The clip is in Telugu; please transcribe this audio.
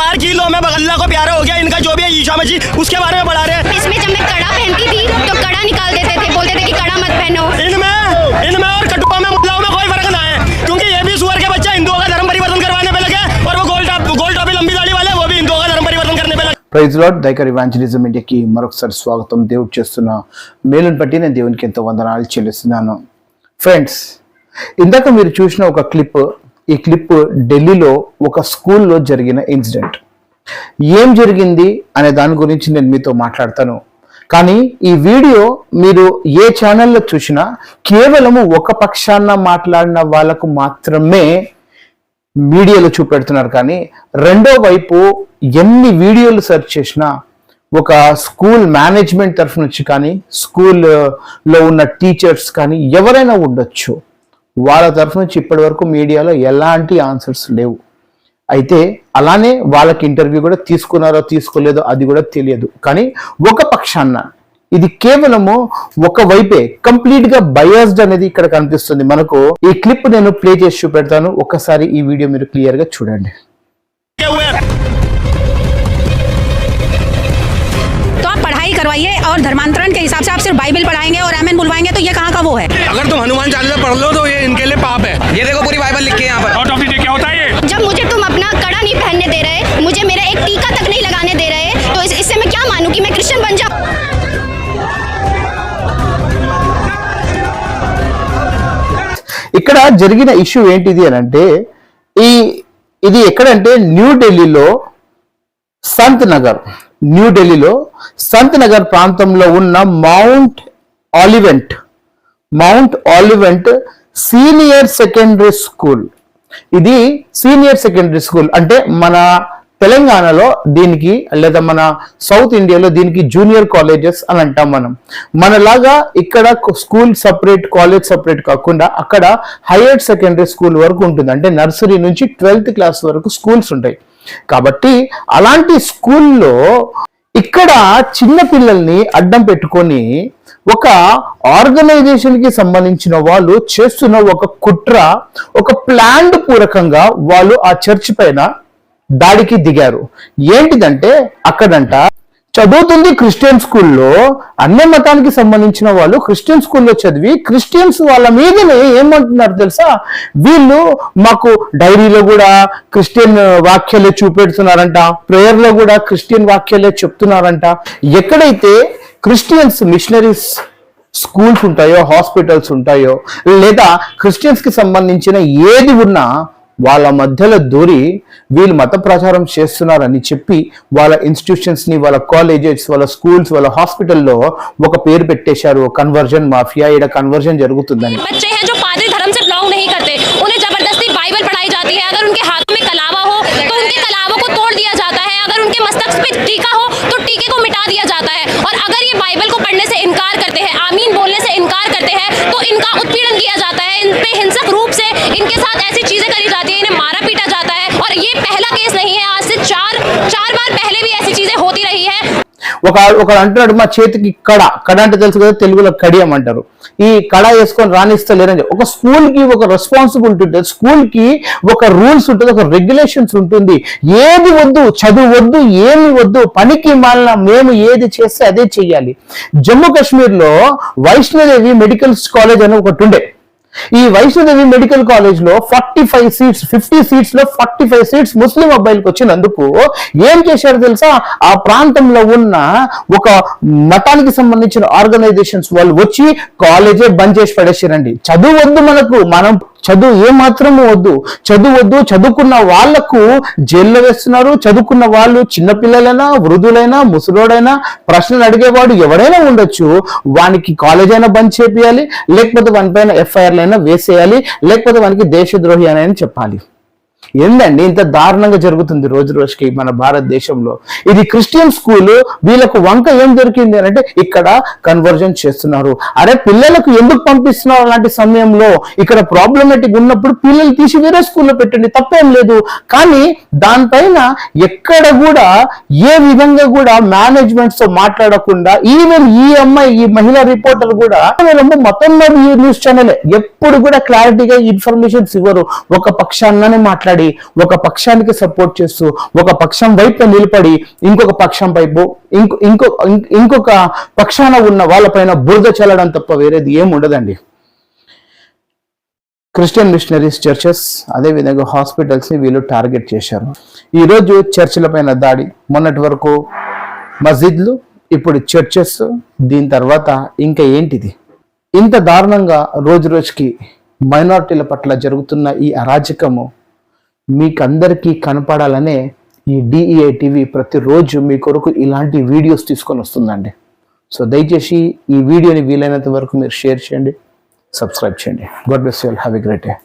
चार किलो में अल्लाह को प्यारा हो गया इनका जो भी है ईशा मसीह उसके बारे में बढ़ा रहे हैं इसमें जब मैं कड़ा पहनती थी तो कड़ा निकाल देते थे बोलते थे कि कड़ा मत पहनो इनमें इनमें और कटुआ में मुद्दाओं में कोई फर्क ना है क्योंकि ये भी सुअर के बच्चे हिंदुओं का धर्म परिवर्तन करवाने पे लगे और वो गोल टॉप गोल टॉपी लंबी दाढ़ी वाले वो भी हिंदुओं का धर्म परिवर्तन करने पे लगे ప్రైజ్ లాడ్ దైకర్ ఇవాంజలిజం ఇండియాకి మరొకసారి స్వాగతం దేవుడు చేస్తున్న మేలుని బట్టి నేను దేవునికి ఎంతో వందనాలు చెల్లిస్తున్నాను ఫ్రెండ్స్ ఇందాక మీరు చూసిన ఒక క్లిప్ ఈ క్లిప్ ఢిల్లీలో ఒక స్కూల్లో జరిగిన ఇన్సిడెంట్. ఏం జరిగింది అనే దాని గురించి నేను మీతో మాట్లాడతాను. కానీ ఈ వీడియో మీరు ఏ ఛానల్లో చూసినా కేవలము ఒక పక్షాన మాట్లాడిన వాళ్ళకు మాత్రమే మీడియాలో చూపెడుతున్నారు. కానీ రెండో వైపు ఎన్ని వీడియోలు సెర్చ్ చేసినా ఒక స్కూల్ మేనేజ్మెంట్ తరఫు నుంచి కానీ స్కూల్లో ఉన్న టీచర్స్ కానీ ఎవరైనా ఉండొచ్చు. వాళ్ళ తరఫు నుంచి ఇప్పటి వరకు మీడియాలో ఎలాంటి ఆన్సర్స్ లేవు అయితే అలానే వాళ్ళకి ఇంటర్వ్యూ కూడా తీసుకున్నారో తీసుకోలేదో అది కూడా తెలియదు కానీ ఒక పక్షాన ఇది కేవలము ఒక వైపే కంప్లీట్ గా బయాస్డ్ అనేది ఇక్కడ కనిపిస్తుంది మనకు ఈ క్లిప్ నేను ప్లే చేసి చూపెడతాను ఒక్కసారి ఈ వీడియో మీరు క్లియర్ గా చూడండి हुए हैं तो आप पढ़ाई करवाइए और धर्मांतरण के हिसाब से आप सिर्फ बाइबल पढ़ाएंगे और एमएन बुलवाएंगे तो ये कहाँ का वो है अगर तुम हनुमान चालीसा पढ़ लो तो ये इनके लिए पाप है ये देखो पूरी बाइबल लिखी है यहाँ पर आउट ऑफ द क्या होता है ये जब मुझे तुम अपना कड़ा नहीं पहनने दे रहे मुझे मेरा एक टीका तक नहीं लगाने दे रहे तो इस, इससे मैं क्या मानूं कि मैं क्रिश्चियन बन जाऊं ఇక్కడ జరిగిన ఇష్యూ ఏంటిది అని అంటే ఈ ఇది ఎక్కడంటే న్యూ ఢిల్లీలో సంత్ నగర్ న్యూఢిల్లీలో సంత్ నగర్ ప్రాంతంలో ఉన్న Mount Olivet Mount Olivet senior secondary school. ఇది సీనియర్ సెకండరీ స్కూల్. అంటే మన తెలంగాణలో దీనికి లేదా మన సౌత్ ఇండియాలో దీనికి జూనియర్ కాలేజెస్ అని అంటాం మనం. మనలాగా ఇక్కడ స్కూల్ సపరేట్ కాలేజ్ సపరేట్ కాకుండా అక్కడ హైయర్ సెకండరీ స్కూల్ వరకు ఉంటుంది. అంటే నర్సరీ నుంచి ట్వెల్త్ క్లాస్ వరకు స్కూల్స్ ఉంటాయి. కాబట్టి అలాంటి స్కూల్లో ఇక్కడ చిన్న పిల్లల్ని అడ్డం పెట్టుకొని ఒక ఆర్గనైజేషన్కి సంబంధించిన వాళ్ళు చేస్తున్న ఒక కుట్ర ఒక ప్లాండ్ పూరకంగా వాళ్ళు ఆ చర్చ్ పైన దాడికి దిగారు. ఏంటిదంటే అక్కడంట చదువుతుంది క్రిస్టియన్ స్కూల్లో అన్ని మతానికి సంబంధించిన వాళ్ళు క్రిస్టియన్ స్కూల్లో చదివి క్రిస్టియన్స్ వాళ్ళ మీదనే ఏమంటున్నారు తెలుసా? వీళ్ళు మాకు డైరీలో కూడా క్రిస్టియన్ వాక్యాలే చూపెడుతున్నారంట ప్రేయర్లో కూడా క్రిస్టియన్ వాక్యాలే చెప్తున్నారంట. ఎక్కడైతే క్రిస్టియన్స్ మిషనరీస్ స్కూల్స్ ఉంటాయో హాస్పిటల్స్ ఉంటాయో లేదా క్రిస్టియన్స్కి సంబంధించిన ఏది ఉన్నా వాళ్ళ మధ్యలో దూరి వీళ్ళు మత ప్రచారం చేస్తున్నారని చెప్పి వాళ్ళ ఇన్స్టిట్యూషన్స్ ని వాళ్ళ కాలేజెస్ వాళ్ళ స్కూల్స్ వాళ్ళ హాస్పిటల్లో ఒక పేరు పెట్టేశారు కన్వర్జన్ మాఫియా ఈడ కన్వర్జన్ జరుగుతుందని बच्चे हैं जो पादरी धर्म से बिलोंग नहीं करते उन्हें जबरदस्ती बाइबल पढ़ाई जाती है अगर उनके हाथों में कलावा हो तो उनके कलावों को तोड़ दिया जाता है अगर उनके मस्तक पे टीका हो तो टीके को मिटा दिया जाता है और अगर ये बाइबल को पढ़ने से इनकार करते हैं आमीन बोलने से इनकार करते हैं तो इनका उत्पीड़न किया ఒక ఒకడు అంటున్నాడు మా చేతికి కడ కడ అంటే తెలుసు కదా తెలుగులో కడియం అంటారు. ఈ కడ వేసుకొని రాణిస్తలేరని ఒక స్కూల్కి ఒక రెస్పాన్సిబిలిటీ ఉంటుంది. స్కూల్కి ఒక రూల్స్ ఉంటుంది ఒక రెగ్యులేషన్స్ ఉంటుంది. ఏది వద్దు చదువు వద్దు ఏమి వద్దు పనికి మాలిన మేము ఏది చేస్తే అదే చెయ్యాలి జమ్మూ కాశ్మీర్లో వైష్ణోదేవి మెడికల్ కాలేజ్ అని ఒకటి ఉండే. ఈ వైష్ణోదేవి మెడికల్ కాలేజ్లో ఫార్టీ ఫైవ్ సీట్స్ ఫిఫ్టీ సీట్స్లో ఫార్టీ ఫైవ్ సీట్స్ ముస్లిం అబ్బాయిలకు వచ్చినందుకు ఏం చేశారు తెలుసా? ఆ ప్రాంతంలో ఉన్న ఒక మతానికి సంబంధించిన ఆర్గనైజేషన్స్ వాళ్ళు వచ్చి కాలేజే బంద్ చేసి పడేసారండి. చదువు వద్దు మనకు మనం చదువు ఏ మాత్రము వద్దు. చదువు వద్దు చదువుకున్న వాళ్ళకు జైల్లో వేస్తున్నారు. చదువుకున్న వాళ్ళు చిన్నపిల్లలైనా వృద్ధులైనా ముసలోడైనా ప్రశ్నలు అడిగేవాడు ఎవడైనా ఉండొచ్చు. వానికి కాలేజ్ అయినా బంద్ చేపియాలి లేకపోతే వానిపైన ఎఫ్ఐఆర్లు అయినా వేసేయాలి లేకపోతే వానికి దేశద్రోహి అని చెప్పాలి. ఏందండి? ఇంత దారుణంగా జరుగుతుంది రోజు రోజుకి మన భారతదేశంలో. ఇది క్రిస్టియన్ స్కూల్ వీళ్ళకు వంక ఏం దొరికింది అని అంటే ఇక్కడ కన్వర్జన్ చేస్తున్నారు. అరే పిల్లలకు ఎందుకు పంపిస్తున్నారు అలాంటి సమయంలో? ఇక్కడ ప్రాబ్లమేటిక్ ఉన్నప్పుడు పిల్లలు తీసి వేరే స్కూల్లో పెట్టండి తప్పేం లేదు. కానీ దానిపైన ఎక్కడ కూడా ఏ విధంగా కూడా మేనేజ్మెంట్స్తో మాట్లాడకుండా ఈవెన్ ఈ అమ్మాయి ఈ మహిళా రిపోర్టర్ కూడా వీళ్ళేమో మొత్తం ఈ న్యూస్ ఛానల్ ఎప్పుడు కూడా క్లారిటీగా ఇన్ఫర్మేషన్స్ ఇవ్వరు. ఒక పక్షాన్ననే మాట్లాడి నిలబడి ఒక పక్షానికి సపోర్ట్ చేస్తూ ఒక పక్షం వైపు నిలబడి ఇంకొక పక్షం వైపు ఇంకో ఇంకో ఇంకొక పక్షాన ఉన్న వాళ్ళపైన బురద చల్లడం తప్ప వేరేది ఏం ఉండదండి. క్రిస్టియన్ మిషనరీస్ చర్చెస్ అదేవిధంగా హాస్పిటల్స్ని వీళ్ళు టార్గెట్ చేశారు. ఈరోజు చర్చిల పైన దాడి మొన్నటి వరకు మస్జిద్లు ఇప్పుడు చర్చెస్ దీని తర్వాత ఇంకా ఏంటిది? ఇంత దారుణంగా రోజు రోజుకి మైనారిటీల పట్ల జరుగుతున్న ఈ అరాచకము మీకందరికీ కనపడాలనే ఈ డిఈఏ టీవీ ప్రతిరోజు మీ కొరకు ఇలాంటి వీడియోస్ తీసుకొని వస్తుందండి. సో దయచేసి ఈ వీడియోని వీలైనంత వరకు మీరు షేర్ చేయండి సబ్స్క్రైబ్ చేయండి. God bless you have a great day.